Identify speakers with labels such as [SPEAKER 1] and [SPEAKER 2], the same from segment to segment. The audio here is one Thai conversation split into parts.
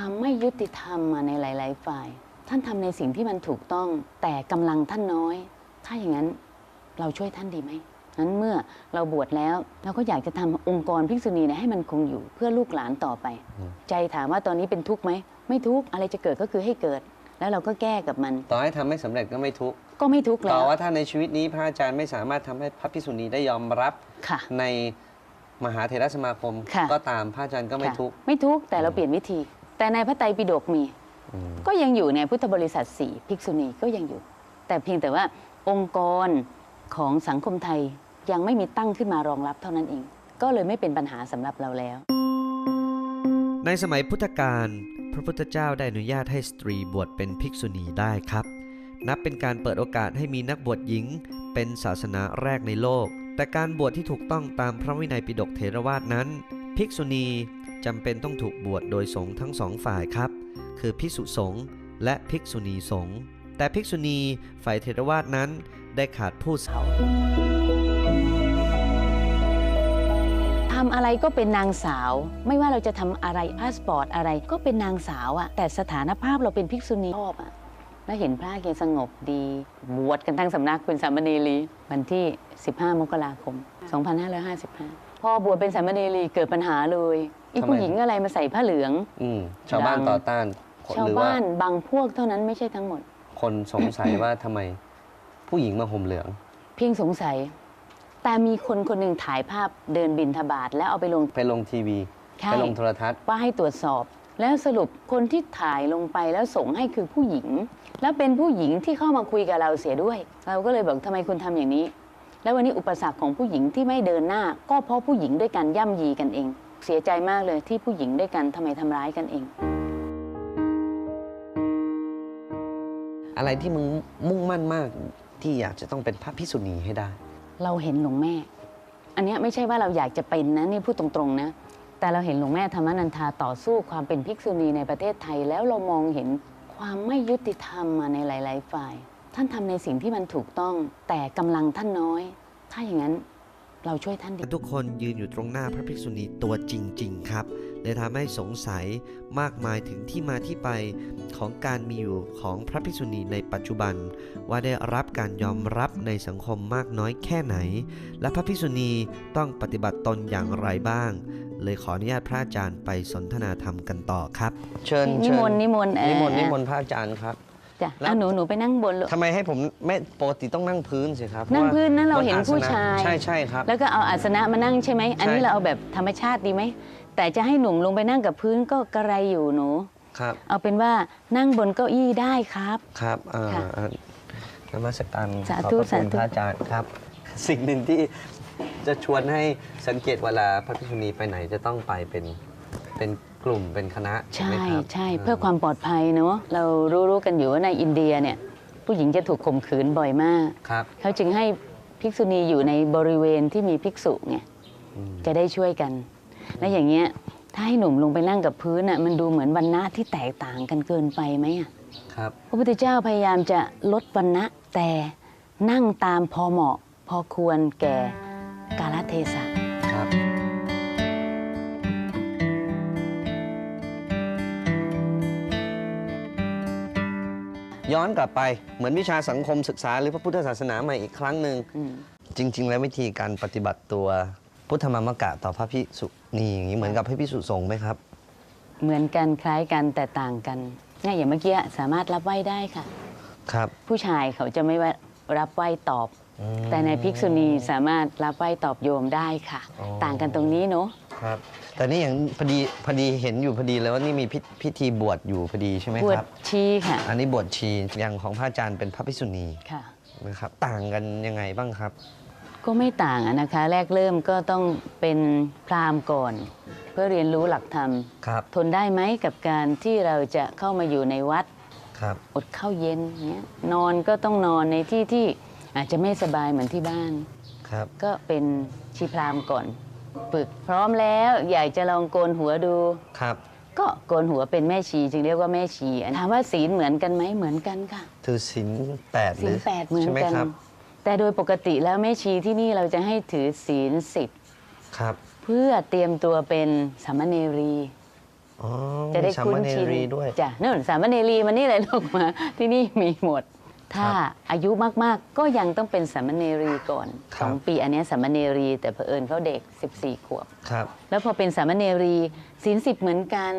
[SPEAKER 1] ความไม่ยุติธรรมมาในหลาย ๆ ฝ่าย ท่านทำในสิ่งที่มันถูกต้องแต่กำลังท่านน้อย ถ้าอย่างนั้นเราช่วยท่านดีไหมนั้นเมื่อเราบวชแล้วเราก็อยากจะทำองค์กรภิกษุณีเนี่ยให้มันคงอยู่เพื่อลูกหลานต่อไป ใจถามว่าตอนนี้เป็นทุกข์ไหมไม่ทุกข์อะไรจะเกิดก็คือให้เกิด แล้วเราก็แก้กับมัน
[SPEAKER 2] ต่อให้ทำไม่สำเร็จก็ไม่ทุกข์
[SPEAKER 1] ก็ไม่ทุกข์
[SPEAKER 2] ต่
[SPEAKER 1] แล้
[SPEAKER 2] อ
[SPEAKER 1] ว
[SPEAKER 2] ว่าถ้าในชีวิตนี้พระอาจารย์ไม่สามารถทำให้พระภิกษุณีได้ยอมรับ
[SPEAKER 1] ค่ะ
[SPEAKER 2] ในมหาเถรสมาคม
[SPEAKER 1] ค่ะ
[SPEAKER 2] ก็ตามพระอาจารย์ก็ไม่
[SPEAKER 1] ค่ะ
[SPEAKER 2] ทุกข์
[SPEAKER 1] ไม่ทุกข์แต่เราเปลี่ยนวิธี แต่ในพระไตรปิฎกมี
[SPEAKER 2] อืม
[SPEAKER 1] ก็ยังอยู่ในพุทธบริษัทสี่ภิกษุณีก็ยังอยู่ แต่เพียงแต่ว่าองค์กรของสังคมไทยยังไม่มีตั้งขึ้นมารองรับเท่านั้นเอง ก็เลยไม่เป็นปัญหาสำหรับเราแล้ว
[SPEAKER 3] ในสมัยพุทธกาลพระพุทธเจ้าได้อนุญาตให้สตรีบวชเป็นภิกษุณีได้ครับ นับเป็นการเปิดโอกาสให้มีนักบวชหญิง เป็นศาสนาแรกในโลก แต่การบวชที่ถูกต้องตามพระวินัยปิฎกเถรวาทนั้น ภิกษุณี จำเป็นต้องถูกบวชโดยสงฆ์ทั้งสองฝ่ายครับ คือภิกษุสงฆ์และภิกษุณีสงฆ์แต่ภิกษุณีฝ่ายเถรวาทนั้นได้ขาดผู้
[SPEAKER 1] เขาทำอะไรก็เป็นนางสาว ไม่ว่าเราจะทำอะไรพาสปอร์ตอะไรก็เป็นนางสาวอะแต่สถานภาพเราเป็นภิกษุณีชอบอะแล้วเห็นพระเกสงบดี บวชกันทั้งสำนักเป็นสามเณรีวันที่ 15 มกราคม 2555 พอบวชเป็นสามเณรีเกิดปัญหาเลยอี
[SPEAKER 2] ทำไม
[SPEAKER 1] ผู้หญิงอะไรมาใส่ผ้าเหลือง
[SPEAKER 2] อืมชาวบ้าน
[SPEAKER 1] ดัง
[SPEAKER 2] ต่อต้าน
[SPEAKER 1] ชาว
[SPEAKER 2] หรือว่า
[SPEAKER 1] บ้านบางพวกเท่านั้นไม่ใช่ทั้งหมด
[SPEAKER 2] คนสงสัยว่าทำไมผู้หญิงมาห่มเหลือง
[SPEAKER 1] เพียงสงสัย แต่มีคนคนหนึ่งถ่ายภาพเดินบินทบาทแล้วเอาไปลง
[SPEAKER 2] ไปลงทีวี
[SPEAKER 1] ใช่
[SPEAKER 2] ไปลงโทรทัศน์
[SPEAKER 1] ว่าให้ตรวจสอบ แล้วสรุปคนที่ถ่ายลงไปแล้วส่งให้คือผู้หญิง แล้วเป็นผู้หญิงที่เข้ามาคุยกับเราเสียด้วย เราก็เลยบอกทำไมคุณทำอย่างนี้ แล้ววันนี้อุปสรรคของผู้หญิงที่ไม่เดินหน้า ก็เพราะผู้หญิงด้วยกันย่ำยีกันเอง เสียใจมากเลยที่ผู้หญิงด้วยกันทำไมทำร้ายกันเอง
[SPEAKER 2] อะไรที่มึงมุ่งมั่นมากที่อยากจะต้องเป็นพระภิกษุณีให้ได้
[SPEAKER 1] เราเห็นหลวงแม่ อันเนี้ยไม่ใช่ว่าเราอยากจะเป็นนะนี่พูดตรงๆนะ แต่เราเห็นหลวงแม่ธรรมนันทาต่อสู้ความเป็นภิกษุณีในประเทศไทย แล้วเรามองเห็นความไม่ยุติธรรมมาในหลาย ๆ ฝ่าย ท่านทำในสิ่งที่มันถูกต้องแต่กำลังท่านน้อย ถ้าอย่างนั้นเราช่วยท่านดี
[SPEAKER 3] ทุกคนยืนอยู่ตรงหน้าพระภิกษุณีตัวจริง ๆ ครับเลยทำให้สงสัยมากมายถึงที่มาที่ไปของการมีอยู่ของพระภิกษุณีในปัจจุบัน ว่าได้รับการยอมรับในสังคมมากน้อยแค่ไหน และพระภิกษุณีต้องปฏิบัติตนอย่างไรบ้าง เลยขออนุญาตพระอาจารย์ไปสนทนาธรรมกันต่อครับ
[SPEAKER 2] เชิญ
[SPEAKER 1] นิ
[SPEAKER 2] เชิญ
[SPEAKER 1] มนต์นิมนต์เออ
[SPEAKER 2] นิมนต์นิมนต์พระอาจารย์ครับ
[SPEAKER 1] จ้ะ
[SPEAKER 2] แล้ว
[SPEAKER 1] อะหนูหนูไปนั่งบนลูก
[SPEAKER 2] ทำไมให้ผมไม่ปกติต้องนั่งพื้นสิครับ
[SPEAKER 1] นั่งพื้นนั้น
[SPEAKER 2] พะ
[SPEAKER 1] เรา
[SPEAKER 2] ว่
[SPEAKER 1] เห็น
[SPEAKER 2] บอ
[SPEAKER 1] ผู้
[SPEAKER 2] สะ
[SPEAKER 1] ชาย
[SPEAKER 2] ใช่ใช่ครับ
[SPEAKER 1] แล้วก็เอาอาสนะมานั่งใช่ไหม อันนี้
[SPEAKER 2] ใช่
[SPEAKER 1] เราเอาแบบธรรมชาติดีไหม แต่จะให้หนุ่มลงไปนั่งกับพื้นก็กระไรอยู่หนู
[SPEAKER 2] ครับ
[SPEAKER 1] เอาเป็นว่านั่งบนเก้าอี้ได้ครับ
[SPEAKER 2] ครับเอ่อ
[SPEAKER 1] ค่ะ
[SPEAKER 2] เอ่อนมัสการ
[SPEAKER 1] สา
[SPEAKER 2] ขอบ
[SPEAKER 1] ธุ
[SPEAKER 2] พระคุณ
[SPEAKER 1] สาธุ
[SPEAKER 2] พระอาจารย์ครับ สิ่งหนึ่งที่จะชวนให้สังเกตเวลาพระภิกษุณีไปไหนจะต้องไปเป็นเป็น กลุ่มเป็นคณะถูก
[SPEAKER 1] ใช่
[SPEAKER 2] ไหมครับ
[SPEAKER 1] ใช่เพื่อความปลอดภัยเนอะเรารู้รู้กันอยู่ว่าในอินเดียเนี่ยผู้หญิงจะถูกข่มขืนบ่อยมาก
[SPEAKER 2] ครับ
[SPEAKER 1] เขาจึงให้ภิกษุณีอยู่ในบริเวณที่มีภิกษุไง
[SPEAKER 2] อืม
[SPEAKER 1] จะได้ช่วยกัน และอย่างเงี้ยถ้าให้หนุ่มลงไปนั่งกับพื้นอะมันดูเหมือนวันณะที่แตกต่างกันเกินไปไหมอะ
[SPEAKER 2] ครับ
[SPEAKER 1] พระพุทธเจ้าพยายามจะลดวันณะแต่นั่งตามพอเหมาะ พอควรแก่กาลเทศะ
[SPEAKER 2] ย้อนกลับไปเหมือนวิชาสังคมศึกษาหรือพระพุทธศาสนาใหม่อีกครั้งหนึ่ง
[SPEAKER 1] อืม
[SPEAKER 2] จริง ๆ แล้ววิธีการปฏิบัติตัวพุทธมามกะต่อพระพิสุนี่อย่างนี้เหมือนกับพระพิสุสงฆ์ไหมครับ
[SPEAKER 1] เหมือนกันคล้ายกันแต่ต่างกันเนี่ยอย่างเมื่อกี้สามารถรับไหว้ได้ค่ะ
[SPEAKER 2] ครับ
[SPEAKER 1] ผู้ชายเขาจะไม่ว่ารับไหว้ตอบ
[SPEAKER 2] อืม
[SPEAKER 1] แต่ในภิกษุณีสามารถรับไหว้ตอบโยมได้ค่ะ
[SPEAKER 2] อ๋อ
[SPEAKER 1] ต่างกันตรงนี้เนาะ
[SPEAKER 2] ครับ แต่นี่อย่างพอดีพอดีเห็นอยู่พอดีเลยว่านี่มีพิพิธีบวชอยู่พอดีใช่ไหม
[SPEAKER 1] บว
[SPEAKER 2] ค
[SPEAKER 1] ช
[SPEAKER 2] รับ
[SPEAKER 1] ชีค่ะ
[SPEAKER 2] อันนี้บวชชีอย่างของพระอาจารย์เป็นพระภิกษุณี
[SPEAKER 1] ค่ะ
[SPEAKER 2] นะครับ ต่างกันยังไงบ้างครับ
[SPEAKER 1] ก็ไม่ต่างอะนะคะ แรกเริ่มก็ต้องเป็นพราหมณ์ก่อน เพื่อเรียนรู้หลักธรรม
[SPEAKER 2] ครับ
[SPEAKER 1] ทนได้ไหมกับการที่เราจะเข้ามาอยู่ในวัด
[SPEAKER 2] ครับ
[SPEAKER 1] อดข้าวเย็นเนี้ยนอนก็ต้องนอนในที่ที่อาจจะไม่สบายเหมือนที่บ้าน
[SPEAKER 2] ครับ
[SPEAKER 1] ก็เป็นชีพราหมณ์ก่อน ฝึกพร้อมแล้วอยากจะลองโกนหัวดู
[SPEAKER 2] ครับ
[SPEAKER 1] ก็โกนหัวเป็นแม่ชีจึงเรียกว่าแม่ชีถามว่าศีลเหมือนกันไหมเหมือนกันค่ะ
[SPEAKER 2] ถือศีลแปดห
[SPEAKER 1] ศี
[SPEAKER 2] รื
[SPEAKER 1] ล
[SPEAKER 2] อ
[SPEAKER 1] แปดเหมือน
[SPEAKER 2] ใช่ไหม
[SPEAKER 1] กัน
[SPEAKER 2] ครับ
[SPEAKER 1] แต่โดยปกติแล้วแม่ชีที่นี่เราจะให้ถือศีลสิบ
[SPEAKER 2] ครับ
[SPEAKER 1] เพื่อเตรียมตัวเป็นสามเณรี
[SPEAKER 2] อ๋อ
[SPEAKER 1] จะได้
[SPEAKER 2] มีสา
[SPEAKER 1] คุ้
[SPEAKER 2] ม
[SPEAKER 1] น
[SPEAKER 2] เณ
[SPEAKER 1] ชิน
[SPEAKER 2] รีด้วย
[SPEAKER 1] จ้ะนั่นสามเณรีมานี่เลยลูกมา ที่นี่มีหมด ถ้า
[SPEAKER 2] ครับ
[SPEAKER 1] อายุมาก ๆ ก็ยังต้องเป็นสามเณรีก่อน
[SPEAKER 2] ครับ
[SPEAKER 1] สองปี อันเนี้ยสามเณรี แต่เผอิญเขาเด็ก 14 ขวบ
[SPEAKER 2] ครับ
[SPEAKER 1] แล้วพอเป็นสามเณรีศีลสิบเหมือนกัน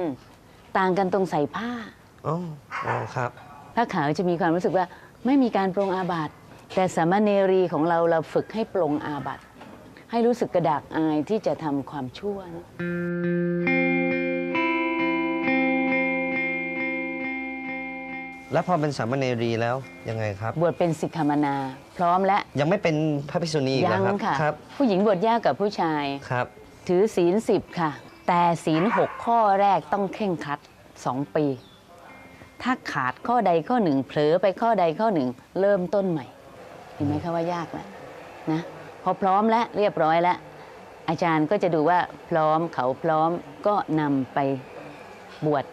[SPEAKER 1] ต่างกันตรงใส่ผ้า
[SPEAKER 2] อ๋ออ๋อครับ
[SPEAKER 1] ผ้าขาวจะมีความรู้สึกว่าไม่มีการปรงอาบัติแต่สามเณรีของเราเราฝึกให้ปรงอาบัติให้รู้สึกกระดากอายที่จะทำความชั่วนะ
[SPEAKER 2] แล้วพอเป็นสามเณรีแล้วยังไงครับ
[SPEAKER 1] บวชเป็นสิกขามนา พร้อมและ
[SPEAKER 2] ยังไม่เป็นพระภิกษุณีอีก
[SPEAKER 1] ยั
[SPEAKER 2] แล้วครับ
[SPEAKER 1] ค่ะ
[SPEAKER 2] ครับ
[SPEAKER 1] ผู้หญิงบวชยากกับผู้ชาย
[SPEAKER 2] ครับ
[SPEAKER 1] ถือศีลสิบค่ะ แต่ศีลหกข้อแรกต้องเคร่งครัดสองปี ถ้าขาดข้อใดข้อหนึ่งเผลอไปข้อใดข้อหนึ่ง เริ่มต้นใหม่ เห็นไหมคะว่ายากแล้วนะพอพร้อมแล้วเรียบร้อยแล้ว อาจารย์ก็จะดูว่าพร้อมเขาพร้อมก็นำไปบวช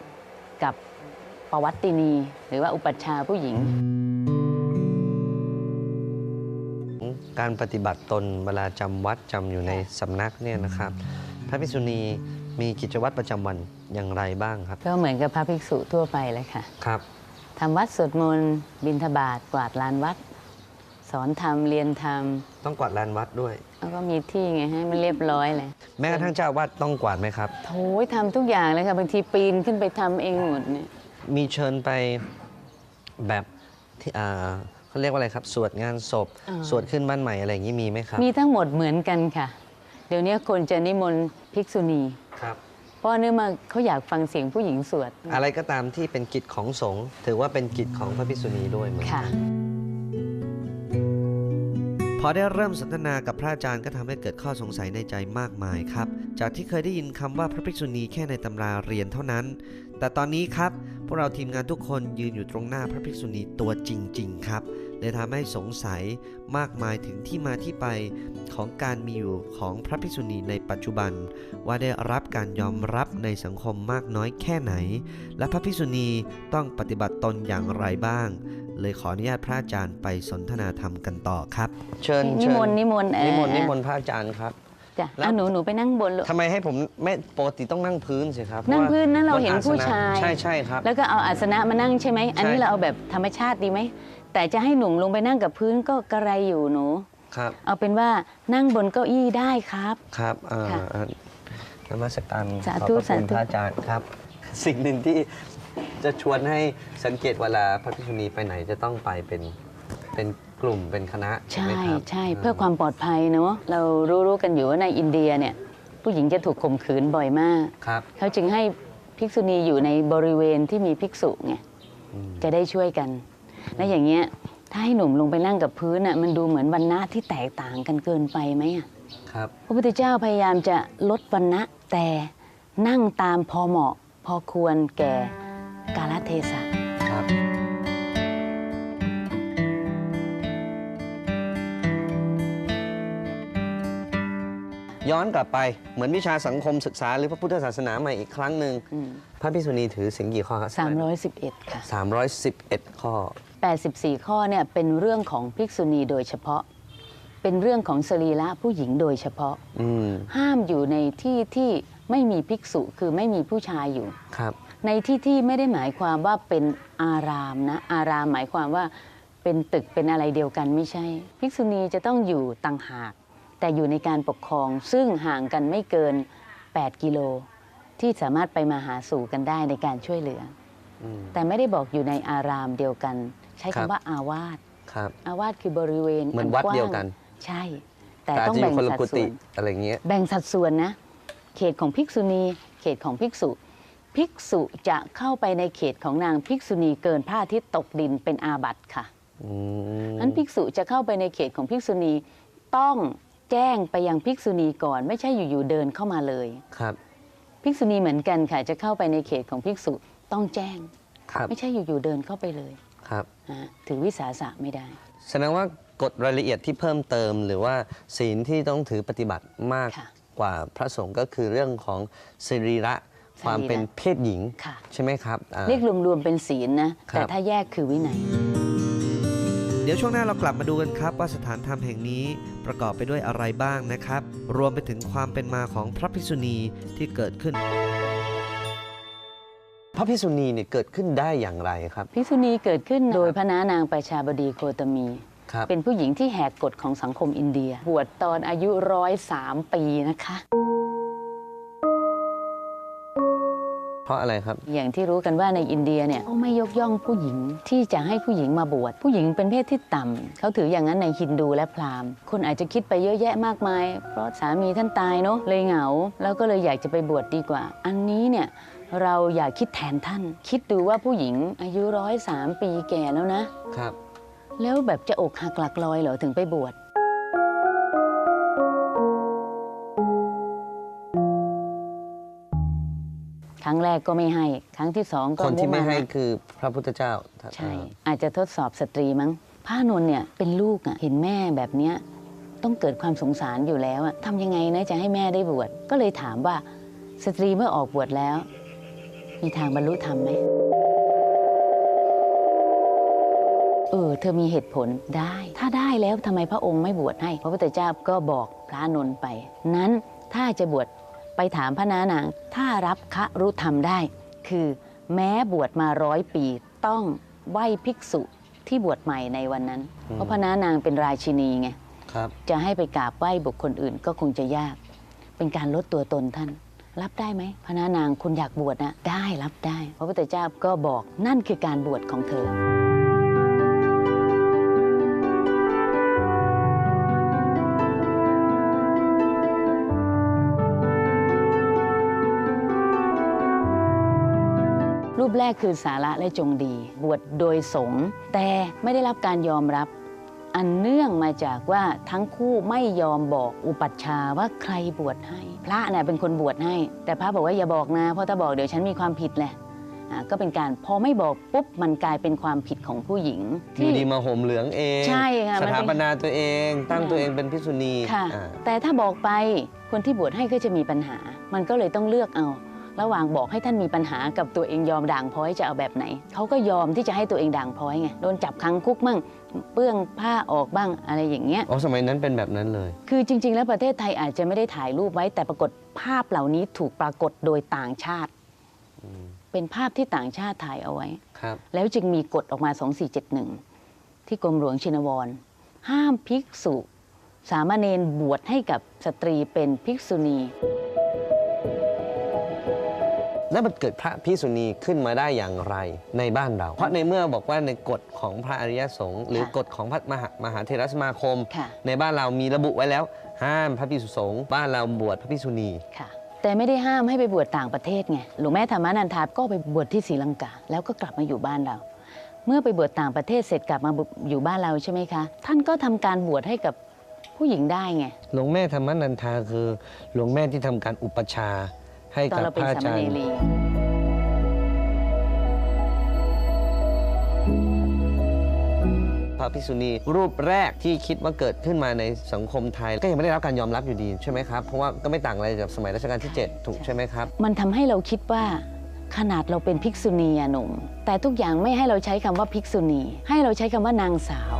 [SPEAKER 1] กับ ปวัตตินี หรือว่าอุปัชฌาย์ผู้หญิง
[SPEAKER 2] การปฏิบัติตนเวลาจำวัดจำอยู่ในสำนักเนี่ยนะครับ พระภิกษุณีมีกิจวัตรประจำวันอย่างไรบ้างครับ
[SPEAKER 1] ก็เหมือนกับพระภิกษุทั่วไปเลยค่ะ
[SPEAKER 2] ครับ
[SPEAKER 1] ทำวัดสวดมนต์บิณฑบาตกวาดลานวัด สอนธรรมเรียนธรรม
[SPEAKER 2] ต้องกวาดลานวัดด้วย
[SPEAKER 1] แล้วก็มีที่ไงให้มันเรียบร้อยเลย
[SPEAKER 2] แม้กระทั่งเจ้าอาวาดต้องกวาดไหมครับ
[SPEAKER 1] โถยทำทุกอย่างเลยค่ะบางทีปีนขึ้นไปทำเองหมดเนี่ย
[SPEAKER 2] มีเชิญไปแบบที่อ่าเขาเรียกว่าอะไรครับ สวดงานศพ
[SPEAKER 1] อ่า
[SPEAKER 2] สวดขึ้นบ้านใหม่อะไรอย่างนี้มีไหมครับ
[SPEAKER 1] มีทั้งหมดเหมือนกันค่ะ เดี๋ยวนี้คนจะนิมนต์ภิกษุณี
[SPEAKER 2] ครับ
[SPEAKER 1] เพราะเนื่องมาเขาอยากฟังเสียงผู้หญิงสวด
[SPEAKER 2] อะไรก็ตามที่เป็นกิจของสงฆ์ถือว่าเป็นกิจของพระภิกษุณีด้วยเหมือนกั
[SPEAKER 1] ค่ะ
[SPEAKER 2] น
[SPEAKER 3] พอได้เริ่มสนทนากับพระอาจารย์ก็ทำให้เกิดข้อสงสัยในใจมากมายครับ จากที่เคยได้ยินคำว่าพระภิกษุณีแค่ในตำราเรียนเท่านั้น แต่ตอนนี้ครับ พวกเราทีมงานทุกคนยืนอยู่ตรงหน้าพระภิกษุณีตัวจริง ๆ ครับ เลยทำให้สงสัยมากมายถึงที่มาที่ไปของการมีอยู่ของพระภิกษุณีในปัจจุบัน ว่าได้รับการยอมรับในสังคมมากน้อยแค่ไหน และพระภิกษุณีต้องปฏิบัติตนอย่างไรบ้าง เลยขออนุญาตพระอาจารย์ไปสนทนาธรรมกันต่อครับ
[SPEAKER 2] เชิญ
[SPEAKER 1] นิ
[SPEAKER 2] เชิญ
[SPEAKER 1] มนต์นิมนต์เออ
[SPEAKER 2] นิมนต์นิมนต์พระอาจารย์ครับ
[SPEAKER 1] จ้ะ
[SPEAKER 2] แล้ว
[SPEAKER 1] อะหนูหนูไปนั่งบนลูก
[SPEAKER 2] ทำไมให้ผมไม่ปกติต้องนั่งพื้นสิครับ
[SPEAKER 1] นั่ง
[SPEAKER 2] พราะว่า
[SPEAKER 1] พื้นนั้นเรา
[SPEAKER 2] บ
[SPEAKER 1] เห็น
[SPEAKER 2] อสะ
[SPEAKER 1] ผู้ชาย
[SPEAKER 2] ใช่ใช่ครับ
[SPEAKER 1] แล้วก็เอาอาสนะมานั่งใช่ไหม อันนี้
[SPEAKER 2] ใช่
[SPEAKER 1] เราเอาแบบธรรมชาติดีไหม แต่จะให้หนุ่มลงไปนั่งกับพื้นก็กระไรอยู่หนู
[SPEAKER 2] ครับ
[SPEAKER 1] เอาเป็นว่านั่งบนเก้าอี้ได้ครับ
[SPEAKER 2] ครับเอ่อ
[SPEAKER 1] ค่ะ
[SPEAKER 2] เอ่อนมัสการ
[SPEAKER 1] สา
[SPEAKER 2] ขอบ
[SPEAKER 1] ธุ
[SPEAKER 2] พระคุณ
[SPEAKER 1] สาธุ
[SPEAKER 2] พระอาจารย์ครับ สิ่งหนึ่งที่จะชวนให้สังเกตเวลาพระภิกษุณีไปไหนจะต้องไปเป็นเป็นกลุ่มเป็นคณะถูก
[SPEAKER 1] ใช่
[SPEAKER 2] ไหมครับ
[SPEAKER 1] ใช่เพื่อความปลอดภัยเนอะเรารู้รู้กันอยู่ว่าในอินเดียเนี่ยผู้หญิงจะถูกข่มขืนบ่อยมาก
[SPEAKER 2] ครับ
[SPEAKER 1] เขาจึงให้ภิกษุณีอยู่ในบริเวณที่มีภิกษุไง
[SPEAKER 2] อืม
[SPEAKER 1] จะได้ช่วยกัน และอย่างเงี้ยถ้าให้หนุ่มลงไปนั่งกับพื้นอะมันดูเหมือนวันณะที่แตกต่างกันเกินไปไหมอะ
[SPEAKER 2] ครับ
[SPEAKER 1] พระพุทธเจ้าพยายามจะลดวันณะแต่นั่งตามพอเหมาะ พอควรแก่กาลเทศะ
[SPEAKER 2] ครับ ย้อนกลับไปเหมือนวิชาสังคมศึกษาหรือพระพุทธศาสนาใหม่อีกครั้งหนึ่ง
[SPEAKER 1] อืม
[SPEAKER 2] พระภิกษุณีถือศีลกี่ข้อครับ
[SPEAKER 1] 311ค่ะ
[SPEAKER 2] 311 ข้อ
[SPEAKER 1] 84 ข้อเนี่ยเป็นเรื่องของภิกษุณีโดยเฉพาะ เป็นเรื่องของสรีระผู้หญิงโดยเฉพาะ
[SPEAKER 2] อืม
[SPEAKER 1] ห้ามอยู่ในที่ที่ไม่มีภิกษุคือไม่มีผู้ชายอยู่
[SPEAKER 2] ครับ
[SPEAKER 1] ในที่ที่ไม่ได้หมายความว่าเป็นอารามนะอารามหมายความว่าเป็นตึกเป็นอะไรเดียวกันไม่ใช่ ภิกษุณีจะต้องอยู่ต่างหาก แต่อยู่ในการปกครองซึ่งห่างกันไม่เกิน 8 กิโล ที่สามารถไปมาหาสู่กันได้ในการช่วยเหลือ
[SPEAKER 2] อืม
[SPEAKER 1] แต่ไม่ได้บอกอยู่ในอารามเดียวกัน ใช้
[SPEAKER 2] ครับ
[SPEAKER 1] คำว่าอาวาส
[SPEAKER 2] ครับ
[SPEAKER 1] อาวาสคือบริเวณ
[SPEAKER 2] เหมือนวัด
[SPEAKER 1] กว้าง
[SPEAKER 2] เดียวกัน
[SPEAKER 1] ใช่ แต่
[SPEAKER 2] แต่อาจ
[SPEAKER 1] ต้อง
[SPEAKER 2] จะอ
[SPEAKER 1] แบ่
[SPEAKER 2] ยู่
[SPEAKER 1] ง
[SPEAKER 2] คนละ
[SPEAKER 1] สัด
[SPEAKER 2] กุ
[SPEAKER 1] ส่
[SPEAKER 2] ฏิ
[SPEAKER 1] วน
[SPEAKER 2] อะไรอย่างเงี้ย
[SPEAKER 1] แบ่งสัดส่วนนะ เขตของภิกษุณี เขตของภิกษุ ภิกษุจะเข้าไปในเขตของนางภิกษุณีเกินผ้าอาทิตย์ตกดินเป็นอาบัติค่ะ
[SPEAKER 2] อืม
[SPEAKER 1] นั้นภิกษุจะเข้าไปในเขตของภิกษุณีต้องแจ้งไปยังภิกษุณีก่อน ไม่ใช่อยู่ๆเดินเข้ามาเลย
[SPEAKER 2] ครับ
[SPEAKER 1] ภิกษุณีเหมือนกันค่ะจะเข้าไปในเขตของภิกษุต้องแจ้ง
[SPEAKER 2] ครับ
[SPEAKER 1] ไม่ใช่อยู่ๆเดินเข้าไปเลย
[SPEAKER 2] ครับ
[SPEAKER 1] นะถือวิสาสะไม่ได้
[SPEAKER 2] แสดงว่ากฎรายละเอียดที่เพิ่มเติม หรือว่าศีลที่ต้องถือปฏิบัติมาก
[SPEAKER 1] ค่ะ
[SPEAKER 2] กว่าพระสงฆ์ก็คือเรื่องของสรีระ
[SPEAKER 1] สรีระ
[SPEAKER 2] ความเป็นเพศหญิง
[SPEAKER 1] ค่ะ
[SPEAKER 2] ใช่ไหมครับอ่า
[SPEAKER 1] เรียกรวมๆเป็นศีลนะ
[SPEAKER 2] ครับ
[SPEAKER 1] แต่ถ้าแยกคือวินัย
[SPEAKER 3] เดี๋ยวช่วงหน้าเรากลับมาดูกันครับ ว่าสถานธรรมแห่งนี้ประกอบไปด้วยอะไรบ้างนะครับ รวมไปถึงความเป็นมาของพระภิกษุณีที่เกิดขึ้น
[SPEAKER 2] พระพิสุณีเนี่ยเกิดขึ้นได้อย่างไรครับ
[SPEAKER 1] ภิกษุณีเกิดขึ้นโดยพระนานางประชาบดีโคตมี
[SPEAKER 2] ครับ
[SPEAKER 1] เป็นผู้หญิงที่แหกกฎของสังคมอินเดีย บวชตอนอายุร้อยสามปีนะคะ
[SPEAKER 2] เพราะอะไรครับ
[SPEAKER 1] อย่างที่รู้กันว่าในอินเดียเนี่ยเขาไม่ยกย่องผู้หญิงที่จะให้ผู้หญิงมาบวช ผู้หญิงเป็นเพศที่ต่ำเขาถืออย่างนั้นในฮินดูและพราหมณ์ คนอาจจะคิดไปเยอะแยะมากมาย เพราะสามีท่านตายเนาะเลยเหงา แล้วก็เลยอยากจะไปบวชดีกว่า อันนี้เนี่ย เราอยากคิดแทนท่าน คิดดูว่าผู้หญิงอายุร้อยสามปีแก่แล้วนะ
[SPEAKER 2] ครับ
[SPEAKER 1] แล้วแบบจะอกหักหลักลอยเหรอถึงไปบวชครั้งแรกก็ไม่ให้ ครั้งที่สองก็
[SPEAKER 2] คนที่ไม่าะให้คือพระพุทธเจ้า
[SPEAKER 1] ใช่ อาจจะทดสอบสตรีมั้งพระนนท์เนี่ยเป็นลูกอะเห็นแม่แบบเนี้ยต้องเกิดความสงสารอยู่แล้วอะทำยังไงนะจะให้แม่ได้บวชก็เลยถามว่าสตรีเมื่อออกบวชแล้ว มีทางบรรลุธรรมไหมเออเธอมีเหตุผลได้ ถ้าได้แล้วทำไมพระองค์ไม่บวชให้ พระพุทธเจ้าก็บอกพระนนท์ไป นั้นถ้าจะบวชไปถามพระนานาง ถ้ารับครุธรรมได้ คือแม้บวชมาร้อยปีต้องไหว้ภิกษุที่บวชใหม่ในวันนั้น
[SPEAKER 2] อืม
[SPEAKER 1] เพราะพระนานางเป็นราชินีไง
[SPEAKER 2] ครับ
[SPEAKER 1] จะให้ไปกราบไหว้บุคคลอื่นก็คงจะยาก เป็นการลดตัวตนท่าน รับได้ไหมพระนานางคุณอยากบวชนะได้รับได้ พระพุทธเจ้าก็บอกนั่นคือการบวชของเธอรูปแรกคือสาระและจงดี บวชโดยสงฆ์แต่ไม่ได้รับการยอมรับ อันเนื่องมาจากว่าทั้งคู่ไม่ยอมบอกอุปัชฌาย์ว่าใครบวชให้ พระเนี่ยเป็นคนบวชให้ แต่พระบอกว่าอย่าบอกนะ เพราะถ้าบอกเดี๋ยวฉันมีความผิดแหละอ่าก็เป็นการพอไม่บอกปุ๊บมันกลายเป็นความผิดของผู้หญิง
[SPEAKER 2] อยู่ดีมาห่มเหลืองเอง
[SPEAKER 1] ใช่ค่ะ
[SPEAKER 2] ส
[SPEAKER 1] มันเป็น
[SPEAKER 2] ถาปนาตัวเอง ตั้ง
[SPEAKER 1] อ่า
[SPEAKER 2] ตัวเองเป็นพิสุณี
[SPEAKER 1] ค่ะ
[SPEAKER 2] อ่า
[SPEAKER 1] แต่ถ้าบอกไปคนที่บวชให้ก็จะมีปัญหา มันก็เลยต้องเลือกเอา ระหว่างบอกให้ท่านมีปัญหากับตัวเองยอมด่างพร้อยจะเอาแบบไหน เขาก็ยอมที่จะให้ตัวเองด่างพร้อยไง โดนจับขังคุกมั่ง เปื้องผ้าออกบ้างอะไรอย่างเงี้ย
[SPEAKER 2] อ๋อ สมัยนั้นเป็นแบบนั้นเลย
[SPEAKER 1] คือจริง ๆ แล้วประเทศไทยอาจจะไม่ได้ถ่ายรูปไว้ แต่ปรากฏภาพเหล่านี้ถูกปรากฏโดยต่างชาติ เป็นภาพที่ต่างชาติถ่ายเอาไว้
[SPEAKER 2] ครับ
[SPEAKER 1] แล้วจึงมีกฎออกมา 2471 ที่กรมหลวงชินวร ห้ามภิกษุ สามเณรบวชให้กับสตรีเป็นภิกษุณี
[SPEAKER 2] แล้วมันเกิดพระพิสุณีขึ้นมาได้อย่างไรในบ้านเรา เพราะในเมื่อบอกว่าในกฎของพระอริยสงฆ์หรือ
[SPEAKER 1] ค่ะ
[SPEAKER 2] กฎของพระมหามหาเทรสมาคม
[SPEAKER 1] ค่ะ
[SPEAKER 2] ในบ้านเรามีระบุไว้แล้ว ห้ามพระพิสุสงฆ์บ้านเราบวชพระพิสุณี
[SPEAKER 1] ค่ะแต่ไม่ได้ห้ามให้ไปบวชต่างประเทศไงหลวงแม่ธรรมานันทาก็ไปบวชที่ศรีลังกา แล้วก็กลับมาอยู่บ้านเรา เมื่อไปบวชต่างประเทศเสร็จกลับมาอยู่บ้านเราใช่ไหมคะ ท่านก็ทำการบวชให้กับผู้หญิงได้ไง
[SPEAKER 2] หลวงแม่ธรรมนันทาคือหลวงแม่ที่ทำการอุปชฌาย์ ให้
[SPEAKER 1] ตอน
[SPEAKER 2] กับ
[SPEAKER 1] เรา
[SPEAKER 2] พ
[SPEAKER 1] เป็น
[SPEAKER 2] ระอา
[SPEAKER 1] สาม
[SPEAKER 2] จาร
[SPEAKER 1] เณ
[SPEAKER 2] ย์
[SPEAKER 1] รี
[SPEAKER 2] พระพิสุณีรูปแรกที่คิดว่าเกิดขึ้นมาในสังคมไทย ก็ยังไม่ได้รับการยอมรับอยู่ดีใช่ไหมครับ เพราะว่าก็ไม่ต่างอะไรกับสมัยรัชกาลที่ 7 ถูกใช่ไหมครับ
[SPEAKER 1] มันทำให้เราคิดว่าขนาดเราเป็นภิกษุณีอะหนุ่ม แต่ทุกอย่างไม่ให้เราใช้คำว่าภิกษุณี ให้เราใช้คำว่านางสาว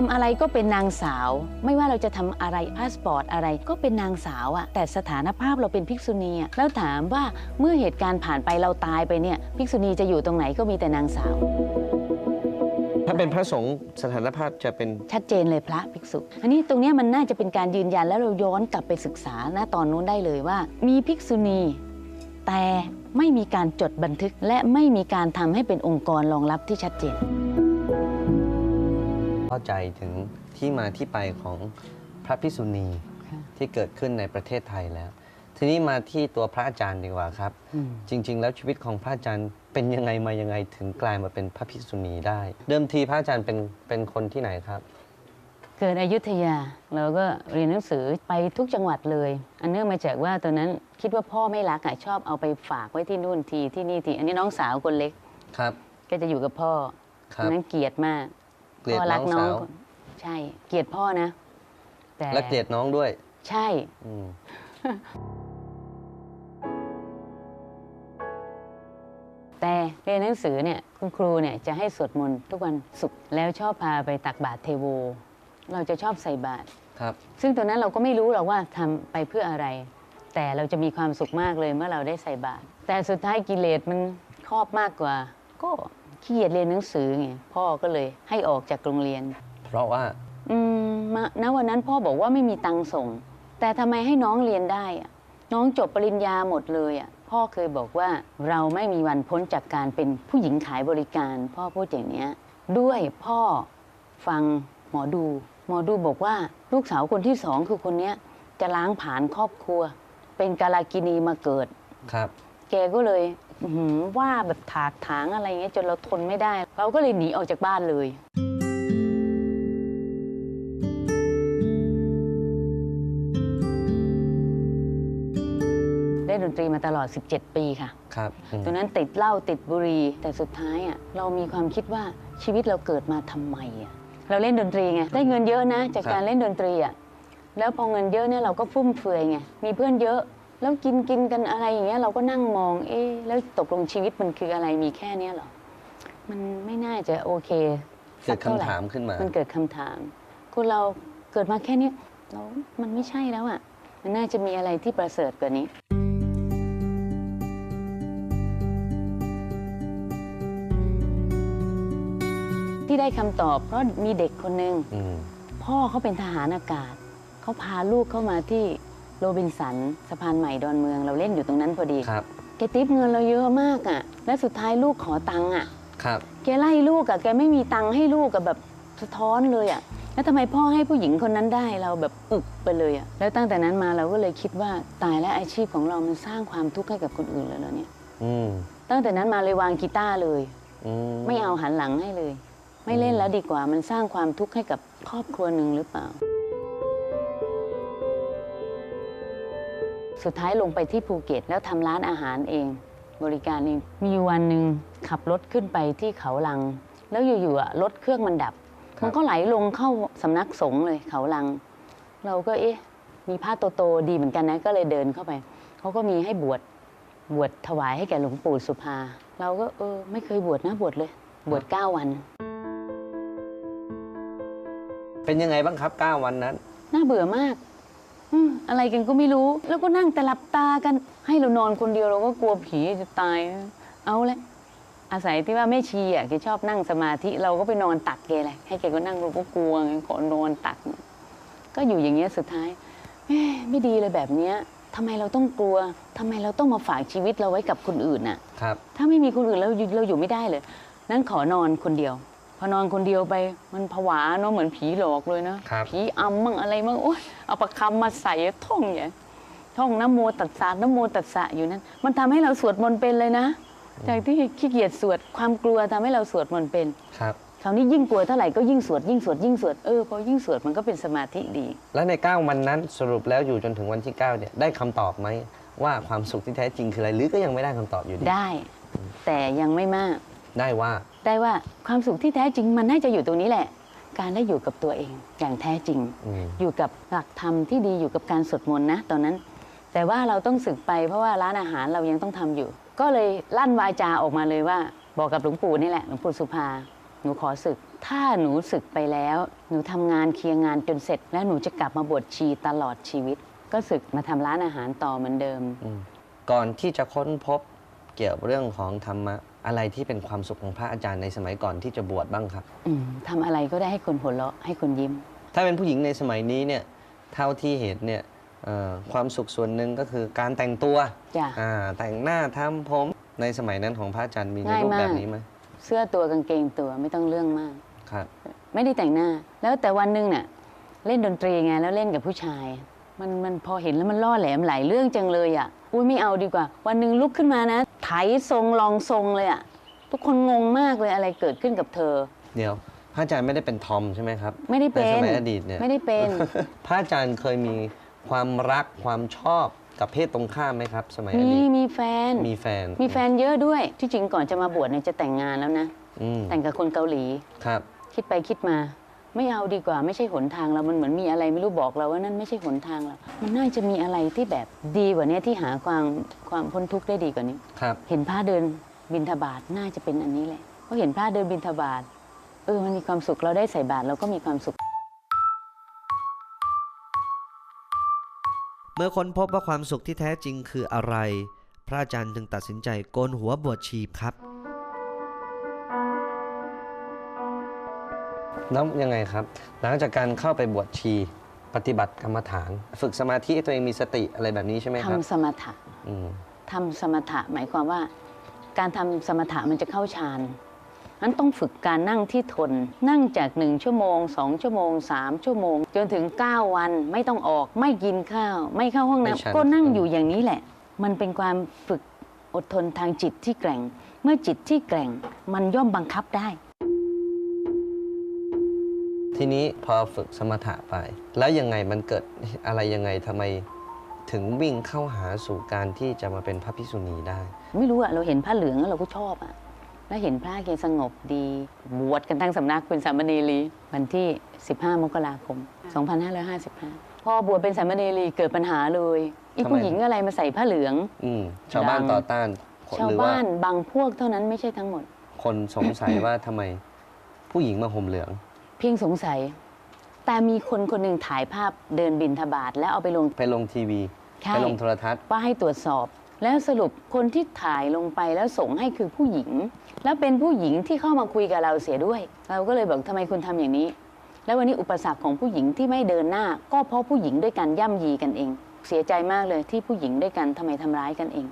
[SPEAKER 1] ทำอะไรก็เป็นนางสาว ไม่ว่าเราจะทำอะไรพาสปอร์ตอะไรก็เป็นนางสาวอะแต่สถานภาพเราเป็นภิกษุณีอะแล้วถามว่าเมื่อเหตุการณ์ผ่านไปเราตายไปเนี่ยภิกษุณีจะอยู่ตรงไหนก็มีแต่นางสาว
[SPEAKER 2] ถ้าเป็นพระสงฆ์สถานภาพจะเป็น
[SPEAKER 1] ชัดเจนเลยพระภิกษุ อันนี้ตรงเนี้ยมันน่าจะเป็นการยืนยันแล้วเราย้อนกลับไปศึกษาณตอนนู้นได้เลยว่า มีภิกษุณีแต่ไม่มีการจดบันทึกและไม่มีการทำให้เป็นองค์กรรองรับที่ชัดเจน
[SPEAKER 2] เข้าใจถึงที่มาที่ไปของพระพิสุณี
[SPEAKER 1] ค่ะ
[SPEAKER 2] ที่เกิดขึ้นในประเทศไทยแล้ว ทีนี้มาที่ตัวพระอาจารย์ดีกว่าครับ
[SPEAKER 1] อืม
[SPEAKER 2] จริง ๆ แล้วชีวิตของพระอาจารย์เป็นยังไงมายังไงถึงกลายมาเป็นพระภิกษุณีได้ เดิมทีพระอาจารย์เป็นเป็นคนที่ไหนครับ
[SPEAKER 1] เกิดอยุธยาเราก็เรียนหนังสือไปทุกจังหวัดเลย อันเนื่องมาจากว่าตอนนั้นคิดว่าพ่อไม่รักอะชอบเอาไปฝากไว้ที่นู่นทีที่นี่ที อันนี้น้องสาวคนเล็ก
[SPEAKER 2] ครับ
[SPEAKER 1] ก็จะอยู่กับพ่อ
[SPEAKER 2] ครับ
[SPEAKER 1] นั้นเกลียดมาก
[SPEAKER 2] เกลียด
[SPEAKER 1] พ่อ
[SPEAKER 2] น้
[SPEAKER 1] รั
[SPEAKER 2] อง
[SPEAKER 1] น้อ
[SPEAKER 2] สางว
[SPEAKER 1] ใช่ เกลียดพ่อนะ แต่
[SPEAKER 2] และเกลียดน้องด้วย
[SPEAKER 1] ใช่
[SPEAKER 2] อืม
[SPEAKER 1] แต่เรียนหนังสือเนี่ยคุณครูเนี่ยจะให้สวดมนต์ทุกวันศุกร์แล้วชอบพาไปตักบาตรเทโว เราจะชอบใส่บาตร
[SPEAKER 2] ครับ
[SPEAKER 1] ซึ่งตอนนั้นเราก็ไม่รู้หรอกว่าทำไปเพื่ออะไรแแต่เราจะมีความสุขมากเลยเมื่อเราได้ใส่บาตรแต่สุดท้ายกิเลสมันครอบมากกว่า ก็ ขี้เกียจเรียนหนังสือไงพ่อก็เลยให้ออกจากโรงเรียน
[SPEAKER 2] เพราะว่า
[SPEAKER 1] อืมมาณวันนั้นพ่อบอกว่าไม่มีตังค์ส่ง แต่ทำไมให้น้องเรียนได้อะน้องจบปริญญาหมดเลยอะพ่อเคยบอกว่าเราไม่มีวันพ้นจากการเป็นผู้หญิงขายบริการ พ่อพูดอย่างเนี้ย ด้วยพ่อฟังหมอดู หมอดูบอกว่าลูกสาวคนที่สองคือคนเนี้ยจะล้างผลาญครอบครัว เป็นกาลากินีมาเกิด
[SPEAKER 2] ครับ
[SPEAKER 1] แกก็เลยอื้อหือ ว่าแบบถากถางอะไรเงี้ยจนเราทนไม่ได้ เราก็เลยหนีออกจากบ้านเลยเล่นดนตรีมาตลอด 17 ปีค่ะ
[SPEAKER 2] ครับอืม
[SPEAKER 1] ตอนนั้นติดเหล้าติดบุหรี่แต่สุดท้ายอะเรามีความคิดว่าชีวิตเราเกิดมาทำไมอะเราเล่นดนตรีไงได้เงินเยอะนะ จากการเล่นดนตรีอะแล้วพอเงินเยอะเนี่ยเราก็ฟุ่มเฟือยไงมีเพื่อนเยอะ แล้วกินกินกันอะไรอย่างเงี้ยเราก็นั่งมอง เอ๊ะแล้วตกลงชีวิตมันคืออะไรมีแค่เนี้ยเหรอ มันไม่น่าจะโอเค
[SPEAKER 2] เกิ
[SPEAKER 1] สั
[SPEAKER 2] ด
[SPEAKER 1] เท่ไหร่
[SPEAKER 2] คำถามขึ้นมา
[SPEAKER 1] มันเกิดคำถาม คนเราเกิดมาแค่เนี้ยเรามันไม่ใช่แล้วอะ มันน่าจะมีอะไรที่ประเสริฐกว่านี้ ที่ได้คำตอบเพราะมีเด็กคนหนึ่ง
[SPEAKER 2] อืม
[SPEAKER 1] พ่อเขาเป็นทหารอากาศ เขาพาลูกเข้ามาที่ โรบินสันสะพานใหม่ดอนเมืองเราเล่นอยู่ตรงนั้นพอดี
[SPEAKER 2] ครับ
[SPEAKER 1] แกติปเงินเราเยอะมากอะ และสุดท้ายลูกขอตังค์อะ
[SPEAKER 2] ครับ
[SPEAKER 1] แกไล่ลูกอะแกไม่มีตังค์ให้ลูกกับแบบสะท้อนเลยอะแล้วทำไมพ่อให้ผู้หญิงคนนั้นได้เราแบบอึกไปเลยอะแล้วตั้งแต่นั้นมาเราก็เลยคิดว่าตายแล้วอาชีพของเรามันสร้างความทุกข์ให้กับคนอื่นแล้วเหรอเนี่ย
[SPEAKER 2] อืม
[SPEAKER 1] ตั้งแต่นั้นมาเลยวางกีตาร์เลย
[SPEAKER 2] อืม
[SPEAKER 1] ไม่เอาหันหลังให้เลย ไม่เล่นแล้วดีกว่ามันสร้างความทุกข์ให้กับครอบครัวหนึ่งหรือเปล่า สุดท้ายลงไปที่ภูเก็ตแล้วทำร้านอาหารเอง บริการเอง มีวันหนึ่งขับรถขึ้นไปที่เขาลัง แล้วอยู่ๆอะรถเครื่องมันดับ มันก็ไหลลงเข้าสำนักสงฆ์เลยเขาลัง เราก็เอ๊ะ มีผ้าโตๆดีเหมือนกันนะก็เลยเดินเข้าไป เขาก็มีให้บวชบวชถวายให้แก่หลวงปู่สุภา เราก็เออไม่เคยบวชนะบวชเลย บวชเก้าวัน
[SPEAKER 2] เป็นยังไงบ้างครับ 9 วันนั้น
[SPEAKER 1] น่าเบื่อมาก อืมอะไรกันก็ไม่รู้ แล้วก็นั่งแต่หลับตากัน ให้เรานอนคนเดียวเราก็กลัวผีจะตาย เอาละอาศัยที่ว่าแม่ชีอะแกชอบนั่งสมาธิเราก็ไปนอนตักแกแหละให้แกก็นั่งเราก็กลัวไงขอนอนตัก ก็อยู่อย่างเงี้ยสุดท้ายเอ๊ะไม่ดีเลยแบบเนี้ยทำไมเราต้องกลัว ทำไมเราต้องมาฝากชีวิตเราไว้กับคนอื่นน่ะ
[SPEAKER 2] ครับ
[SPEAKER 1] ถ้าไม่มีคนอื่นเราอยู่เราอยู่ไม่ได้เลย นั้นขอนอนคนเดียว พอนอนคนเดียวไปมันผวาเนาะเหมือนผีหลอกเลยนะครับผีอำมั่งอะไรมั่งโอ๊ยเอาประคำมาใส่ท่องอย่างท่องนะโมตัสสะนะโมตัสสะอยู่นั้น มันทำให้เราสวดมนต์เป็นเลยนะ จากที่ขี้เกียจสวดความกลัวทำให้เราสวดมนต์เป็น
[SPEAKER 2] ครับ
[SPEAKER 1] คราวนี้ยิ่งกลัวเท่าไหร่ก็ยิ่งสวดยิ่งสวดยิ่งสวดเออพอยิ่งสวดมันก็เป็นสมาธิดี
[SPEAKER 2] และใน 9 วันนั้นสรุปแล้วอยู่จนถึงวันที่9เนี่ยได้คำตอบไหมว่าความสุขที่แท้จริงคืออะไรหรือก็ยังไม่ได้คำตอบอยู่ดี
[SPEAKER 1] ได้ แต่ยังไม่มาก
[SPEAKER 2] ได้ว่า
[SPEAKER 1] ได้ว่าความสุขที่แท้จริงมันน่าจะอยู่ตรงนี้แหละ การได้อยู่กับตัวเองอย่างแท้จริง
[SPEAKER 2] อืม
[SPEAKER 1] อยู่กับหลักธรรมที่ดีอยู่กับการสวดมนต์นะตอนนั้น แต่ว่าเราต้องศึกไปเพราะว่าร้านอาหารเรายังต้องทำอยู่ ก็เลยลั่นวาจาออกมาเลยว่า บอกกับหลวงปู่นี่แหละหลวงปู่สุภา หนูขอศึก ถ้าหนูศึกไปแล้ว หนูทำงานเคลียร์งานจนเสร็จ แล้วหนูจะกลับมาบวชชีตลอดชีวิต ก็ศึกมาทำร้านอาหารต่อเหมือนเดิม
[SPEAKER 2] อืมก่อนที่จะค้นพบเกี่ยวกับเรื่องของธรรมะ อะไรที่เป็นความสุขของพระอาจารย์ในสมัยก่อนที่จะบวชบ้างครับ
[SPEAKER 1] อืมทำอะไรก็ได้ให้คนหัวเราะให้คนยิ้ม
[SPEAKER 2] ถ้าเป็นผู้หญิงในสมัยนี้เนี่ยเท่าที่เห็นเนี่ยเอ่อความสุขส่วนหนึ่งก็คือการแต่งตัว
[SPEAKER 1] จ้ะ
[SPEAKER 2] อ่าแต่งหน้าทำผมในสมัยนั้นของพระอาจารย์มีใน
[SPEAKER 1] ง่าย
[SPEAKER 2] รูปแบบ
[SPEAKER 1] มาก
[SPEAKER 2] นี้ไหม
[SPEAKER 1] เสื้อตัวกางเกงตัวไม่ต้องเรื่องมาก
[SPEAKER 2] ครับ
[SPEAKER 1] ไม่ได้แต่งหน้า แล้วแต่วันหนึงเนี่ยเล่นดนตรีไงแล้วเล่นกับผู้ชาย มันมันพอเห็นแล้วมันล่อแหลมหลายเรื่องจังเลยอะ อุ้ยไม่เอาดีกว่า วันหนึ่งลุกขึ้นมานะไถทรงลองทรงเลยอะทุกคนงงมากเลยอะไรเกิดขึ้นกับเธอ
[SPEAKER 2] เดี๋ยว พระอาจารย์ไม่ได้เป็นทอมใช่ไหมครับ
[SPEAKER 1] ไม่ได้เป็น
[SPEAKER 2] ในสมัยอดีตเนี่ย
[SPEAKER 1] ไม่ได้เป็น
[SPEAKER 2] พระอาจารย์เคยมีความรักความชอบกับเพศตรงข้ามไหมครับ สมัยอ
[SPEAKER 1] มี
[SPEAKER 2] ดีต
[SPEAKER 1] มีแฟน
[SPEAKER 2] มีแฟน
[SPEAKER 1] มีแฟนเยอะด้วยที่จริงก่อนจะมาบวชเนี่ยจะแต่งงานแล้วนะ
[SPEAKER 2] อืม
[SPEAKER 1] แต่งกับคนเกาหลี
[SPEAKER 2] ครับ
[SPEAKER 1] คิดไปคิดมา ไม่เอาดีกว่าไม่ใช่หนทางเรา มันเหมือนมีอะไรไม่รู้บอกเราว่านั่นไม่ใช่หนทางเรา มันน่าจะมีอะไรที่แบบดีกว่านี้ที่หาความความพ้นทุกข์ได้ดีกว่านี้
[SPEAKER 2] ครับ
[SPEAKER 1] เห็นพระเดินบินทบาทน่าจะเป็นอันนี้แหละเพราะเห็นพระเดินบินทบาทเออมันมีความสุขเราได้ใส่บาตรเราก็มีความสุข
[SPEAKER 3] เมื่อค้นพบว่าความสุขที่แท้จริงคืออะไร พระอาจารย์จึงตัดสินใจโกนหัวบวชชีครับ
[SPEAKER 2] แล้วยังไงครับ หลังจากการเข้าไปบวชชี ปฏิบัติกรรมฐาน ฝึกสมาธิให้ตัวเองมีสติอะไรแบบนี้ใช่ไหมครับ
[SPEAKER 1] ทำสมถะ
[SPEAKER 2] อืม
[SPEAKER 1] ทำสมถะหมายความว่า การทำสมถะมันจะเข้าฌานนั้นต้องฝึกการนั่งที่ทน นั่งจากหนึ่งชั่วโมงสองชั่วโมงสามชั่วโมง จนถึง 9 วันไม่ต้องออกไม่กินข้าว ไม่เข้าห้อง
[SPEAKER 2] ไม่ฉัน
[SPEAKER 1] น้ำก็นั่งอยู่อย่างนี้แหละ มันเป็นความฝึกอดทนทางจิตที่แกร่ง เมื่อจิตที่แกร่ง มันย่อมบังคับได้
[SPEAKER 2] ทีนี้พอฝึกสมถะไป แล้วยังไงมันเกิดอะไรยังไงทำไมถึงวิ่งเข้าหาสู่การที่จะมาเป็นพระภิกษุณีได้
[SPEAKER 1] ไม่รู้อะเราเห็นผ้าเหลืองแล้วเราก็ชอบอะแล้วเห็นพระเกศสงบดี บวชกันทั้งสำนักเป็นสามเณรีวันที่ 15 มกราคม 2555 พอบวชเป็นสามเณรีเกิดปัญหาเลยอี
[SPEAKER 2] ทำไม
[SPEAKER 1] ผู้หญิงอะไรมาใส่ผ้าเหลือง
[SPEAKER 2] อืมชาวบ้าน
[SPEAKER 1] ดัง
[SPEAKER 2] ต่อต้าน
[SPEAKER 1] ชาว
[SPEAKER 2] หรือว่า
[SPEAKER 1] บ้านบางพวกเท่านั้นไม่ใช่ทั้งหมด
[SPEAKER 2] คนสงสัยว่าทำไมผู้หญิงมาห่มเหลือง
[SPEAKER 1] เพียงสงสัย แต่มีคนคนหนึ่งถ่ายภาพเดินบินทบาทแล้วเอาไปลง
[SPEAKER 2] ไปลงทีวี
[SPEAKER 1] ใช่
[SPEAKER 2] ไปลงโทรทัศน์
[SPEAKER 1] ว่าให้ตรวจสอบ แล้วสรุปคนที่ถ่ายลงไปแล้วส่งให้คือผู้หญิง แล้วเป็นผู้หญิงที่เข้ามาคุยกับเราเสียด้วย เราก็เลยบอกทำไมคุณทำอย่างนี้ แล้ววันนี้อุปสรรคของผู้หญิงที่ไม่เดินหน้า ก็เพราะผู้หญิงด้วยกันย่ำยีกันเอง เสียใจมากเลยที่ผู้หญิงด้วยกันทำไมทำร้ายกันเอง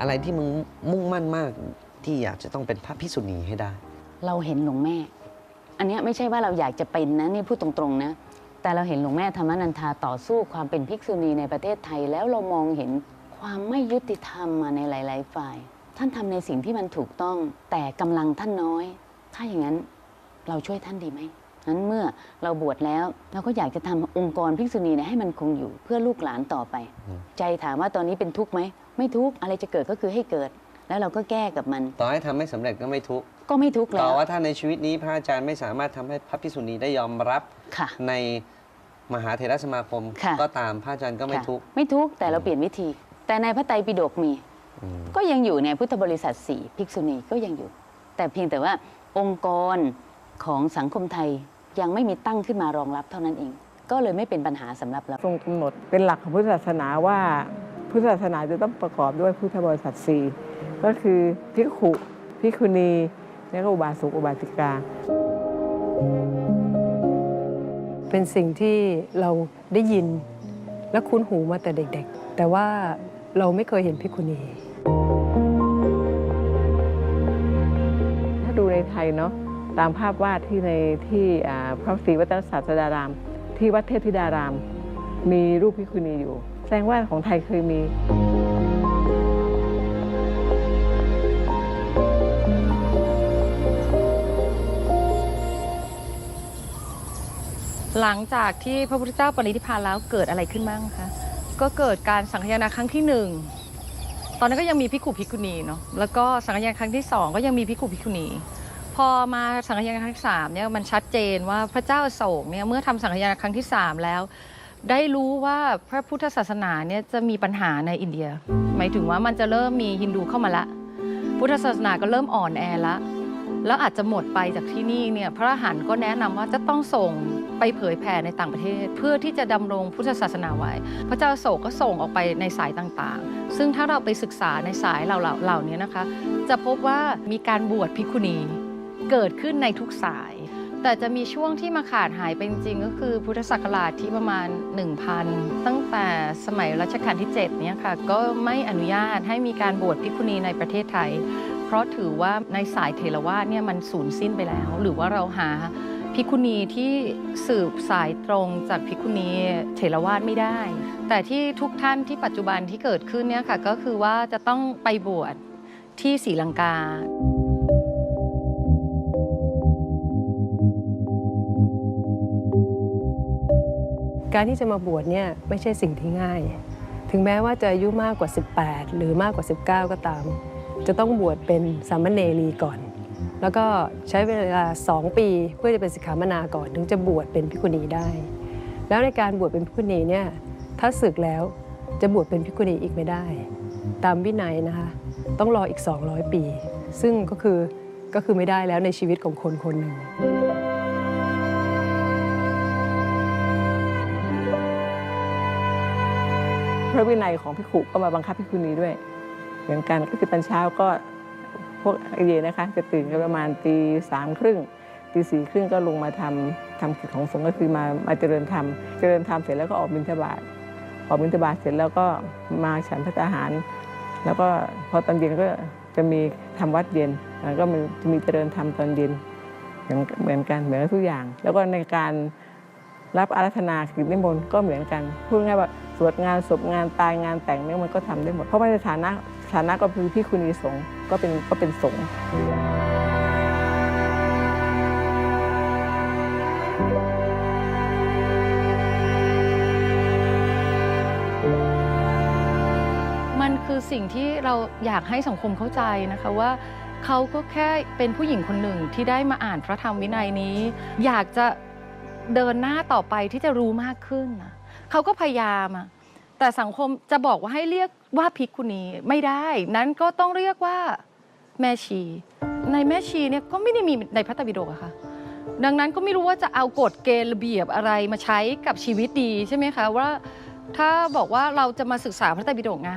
[SPEAKER 2] อะไรที่มึงมุ่งมั่นมาก ที่อยากจะต้องเป็นพระภิกษุณีให้ได้
[SPEAKER 1] เราเห็นหลวงแม่ อันเนี้ยไม่ใช่ว่าเราอยากจะเป็นนะนี่พูดตรงๆนะ แต่เราเห็นหลวงแม่ธรรมนันทาต่อสู้ความเป็นภิกษุณีในประเทศไทย แล้วเรามองเห็นความไม่ยุติธรรมมาในหลาย ๆ ฝ่าย ท่านทำในสิ่งที่มันถูกต้อง แต่กำลังท่านน้อย ถ้าอย่างนั้นเราช่วยท่านดีไหมนั้นเมื่อเราบวชแล้วเราก็อยากจะทำองค์กรภิกษุณีเนี่ยให้มันคงอยู่เพื่อลูกหลานต่อไป
[SPEAKER 2] อืม
[SPEAKER 1] ใจถามว่าตอนนี้เป็นทุกข์ไหมไม่ทุกข์อะไรจะเกิดก็คือให้เกิด แล้วเราก็แก้กับมัน
[SPEAKER 2] ต่อให้ทำไม่สำเร็จก็ไม่ทุกข์
[SPEAKER 1] ก็ไม่ทุกข์แล้
[SPEAKER 2] ต่อ
[SPEAKER 1] ว
[SPEAKER 2] ว่าถ้าในชีวิตนี้พระอาจารย์ไม่สามารถทำให้พระภิกษุณีได้ยอมรับ
[SPEAKER 1] ค่ะ
[SPEAKER 2] ในมหาเถรสมาคม
[SPEAKER 1] ค่ะ
[SPEAKER 2] ก็ตามพระอาจารย์ก็ไม่
[SPEAKER 1] ค่ะ
[SPEAKER 2] ทุกข์
[SPEAKER 1] ไม่ทุกข์แต่เราเปลี่ยนวิธี แต่ในพระไตรปิฎกมี
[SPEAKER 2] อืม
[SPEAKER 1] ก็ยังอยู่ในพุทธบริษัทสี่ภิกษุณีก็ยังอยู่ แต่เพียงแต่ว่าองค์กรของสังคมไทยยังไม่มีตั้งขึ้นมารองรับเท่านั้นเอง ก็เลยไม่เป็นปัญหาสำหรับเรา
[SPEAKER 4] ทรงกำหนดเป็นหลักของพุทธศาสนาว่า พุทธศาสนาจะต้องประกอบด้วยพุทธบริษัทสี่ ก็คือภิกขุภิกขุณีและก็อุบาสกอุบาสิกา
[SPEAKER 5] เป็นสิ่งที่เราได้ยินและคุ้นหูมาแต่เด็กๆ แต่ว่าเราไม่เคยเห็นพิกขุณี
[SPEAKER 4] ถ้าดูในไทยเนาะตามภาพวาดที่ในที่พระศรีวัฒนศาสดาราม ที่วัดเทพธิดาราม มีรูปภิกขุณีอยู่ แสดงว่าของไทยเคยมี
[SPEAKER 6] หลังจากที่พระพุทธเจ้าปรินิพพานแล้วเกิดอะไรขึ้นบ้างคะ ก็เกิดการสังคายนาครั้งที่หนึ่งตอนนั้นก็ยังมีพิกุพิกุณีเนาะ แล้วก็สังคายนาครั้งที่สองก็ยังมีพิกุพิกุณี พอมาสังคายนาครั้งที่สามเนี่ยมันชัดเจนว่าพระเจ้าโศกเนี่ยเมื่อทำสังคายนาครั้งที่สามแล้ว ได้รู้ว่าพระพุทธศาสนาเนี่ยจะมีปัญหาในอินเดีย หมายถึงว่ามันจะเริ่มมีฮินดูเข้ามาละ พุทธศาสนาก็เริ่มอ่อนแอละแล้วอาจจะหมดไปจากที่นี่เนี่ยพระอรหันต์ก็แนะนำว่าจะต้องส่ง ไปเผยแผ่ในต่างประเทศ เพื่อที่จะดำรงพุทธศาสนาไว้ พระเจ้าโศกก็ส่งออกไปในสายต่างๆ ซึ่งถ้าเราไปศึกษาในสายเหล่าๆเหล่านี้นะคะ จะพบว่ามีการบวชภิกขุณีเกิดขึ้นในทุกสาย แต่จะมีช่วงที่มาขาดหายไปจริงก็คือพุทธศักราชที่ประมาณ 1,000 ตั้งแต่สมัยรัชกาลที่7เนี่ยค่ะก็ไม่อนุญาตให้มีการบวชภิกขุณีในประเทศไทย เพราะถือว่าในสายเทรวาสเนี่ยมันสูญสิ้นไปแล้ว หรือว่าเราหา ภิกุณีที่สืบสายตรงจากภิกุณีเทรวาสไม่ได้ แต่ที่ทุกท่านที่ปัจจุบันที่เกิดขึ้นเนี่ยค่ะก็คือว่าจะต้องไปบวชที่ศรีลังกา
[SPEAKER 5] การที่จะมาบวชเนี่ยไม่ใช่สิ่งที่ง่าย ถึงแม้ว่าจะอายุมากกว่า 18 หรือมากกว่า 19 ก็ตาม จะต้องบวชเป็นสามเณรีก่อน แล้วก็ใช้เวลา 2 ปีเพื่อจะเป็นสิกขามนาก่อน ถึงจะบวชเป็นพิกุณีได้ แล้วในการบวชเป็นพิกุณีเนี่ยถ้าศึกแล้วจะบวชเป็นพิกุณีอีกไม่ได้ ตามวินัยนะคะต้องรออีก 200 ปี ซึ่งก็คือก็คือไม่ได้แล้วในชีวิตของคนคนหนึ่ง
[SPEAKER 4] พระวินัยของพิขุก็มาบังคับพิคุณีด้วย เหมือนกันก็คือตอนเช้าก็ พวกเยนะคะ จะตื่นกันประมาณตีสามครึ่งตีสี่ครึ่งก็ลงมาทำทำกิจของสงฆ์ก็คือมามาเจริญธรรมเจริญธรรมเสร็จแล้วก็ออกบิณฑบาตออกบิณฑบาตเสร็จแล้วก็มาฉันพระทหาร แล้วก็พอตอนเย็นก็จะมีทำวัดเย็นแล้วก็จะมีเจริญธรรมตอนเย็นเหมือนเหมือนกันเหมือนทุกอย่าง แล้วก็ในการรับอารัธนากิจนิมนต์ก็เหมือนกัน พูดง่ายๆว่าสวดงานศพงานตายงานแต่งเนี่ยมันก็ทำได้หมด เพราะว่าในฐานะฐานะก็คือพี่คุณีสงฆ์ ก็เป็นก็เป็นสงฆ์
[SPEAKER 6] มันคือสิ่งที่เราอยากให้สังคมเข้าใจนะคะว่าเขาก็แค่เป็นผู้หญิงคนหนึ่งที่ได้มาอ่านพระธรรมวินัยนี้ อยากจะเดินหน้าต่อไปที่จะรู้มากขึ้น เขาก็พยายามอะ แต่สังคมจะบอกว่าให้เรียกว่าภิกขุณีไม่ได้ นั้นก็ต้องเรียกว่าแม่ชี ในแม่ชีเนี่ยก็ไม่ได้มีในพระไตรปิฎกอะค่ะ ดังนั้นก็ไม่รู้ว่าจะเอากฎเกณฑ์ระเบียบอะไรมาใช้กับชีวิตดีใช่ไหมคะว่าถ้าบอกว่าเราจะมาศึกษาพระไตรปิฎกไง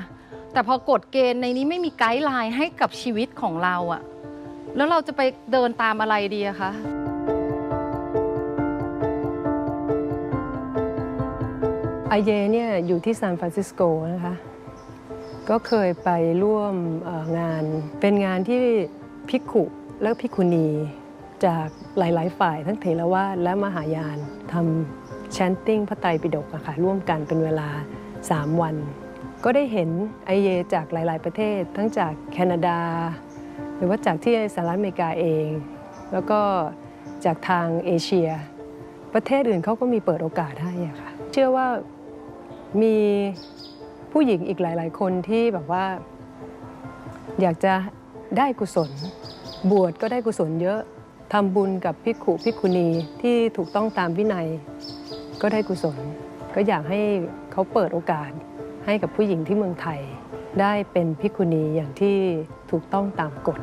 [SPEAKER 6] แต่พอกฎเกณฑ์ในนี้ไม่มีไกด์ไลน์ให้กับชีวิตของเราอะแล้วเราจะไปเดินตามอะไรดีอะคะ
[SPEAKER 5] ไอเยเนี่ยอยู่ที่ซานฟรานซิสโกนะคะ ก็เคยไปร่วมงาน เป็นงานที่พิกขุและพิกุณีจากหลาย ๆ ฝ่ายทั้งเถรวาทและมหายานทำแชนติ้งพระไตรปิฎกอะค่ะร่วมกันเป็นเวลา 3 วัน ก็ได้เห็นไอเยจากหลาย ๆ ประเทศ ทั้งจากแคนาดา หรือว่าจากที่สหรัฐอเมริกาเอง แล้วก็จากทางเอเชีย ประเทศอื่นเขาก็มีเปิดโอกาสให้อะค่ะเชื่อว่า มีผู้หญิงอีกหลาย ๆ คนที่แบบว่า อยากจะได้กุศล บวชก็ได้กุศลเยอะทำบุญกับพิกขุพิกขุณีที่ถูกต้องตามวินัย ก็ได้กุศล ก็อยากให้เขาเปิดโอกาสให้กับผู้หญิงที่เมืองไทย ได้เป็นพิกขุณีอย่างที่ถูกต้องตามกฎ